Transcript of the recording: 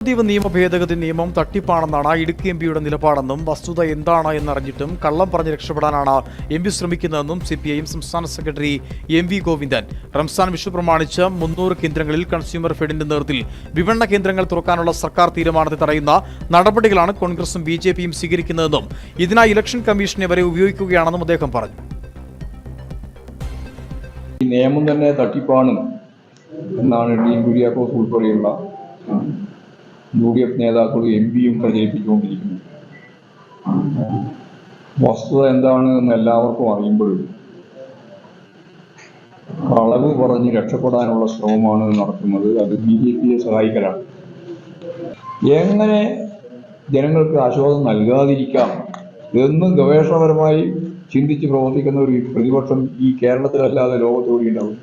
ലക്ഷദ്വീപ് നിയമ ഭേദഗതി നിയമം തട്ടിപ്പാണെന്നാണ് ഇടുക്കി എം പിയുടെ നിലപാടെന്നും വസ്തുത എന്താണ് എന്നറിഞ്ഞിട്ടും കള്ളം പറഞ്ഞ് രക്ഷപ്പെടാനാണ് എം പി ശ്രമിക്കുന്നതെന്നും സി പി ഐ എം സംസ്ഥാന secretary M V Govindan. Ramzan Vishu പ്രമാണിച്ച് മുന്നൂറ് കേന്ദ്രങ്ങളിൽ കൺസ്യൂമർ ഫെഡിന്റെ നേതൃത്വത്തിൽ വിപണന കേന്ദ്രങ്ങൾ തുറക്കാനുള്ള സർക്കാർ തീരുമാനത്തെ തടയുന്ന നടപടികളാണ് കോൺഗ്രസും ബി ജെ പിയും സ്വീകരിക്കുന്നതെന്നും ഇതിനായി ഇലക്ഷൻ കമ്മീഷനെ വരെ ഉപയോഗിക്കുകയാണെന്നും അദ്ദേഹം പറഞ്ഞു. നിയമം തന്നെ തട്ടിപ്പാണ് എന്നാണ് ഡീൻ കുര്യാക്കോസ് ഉൾപ്പെടെയുള്ള യു ഡി എഫ് നേതാക്കളും എം പിയും പ്രചരിപ്പിച്ചുകൊണ്ടിരിക്കുന്നു. വസ്തുത എന്താണ് എന്ന് എല്ലാവർക്കും അറിയുമ്പോഴും അളവ് പറഞ്ഞ് രക്ഷപ്പെടാനുള്ള ശ്രമമാണ് നടത്തുന്നത് അത് ബി ജെ പിയെ സഹായിക്കലാണ്. എങ്ങനെ ജനങ്ങൾക്ക് ആശ്വാസം നൽകാതിരിക്കാം എന്ന് ഗവേഷണപരമായി ചിന്തിച്ച് പ്രവർത്തിക്കുന്ന ഒരു പ്രതിപക്ഷം ഈ കേരളത്തിലല്ലാതെ ലോകത്തോടെ ഉണ്ടാവും.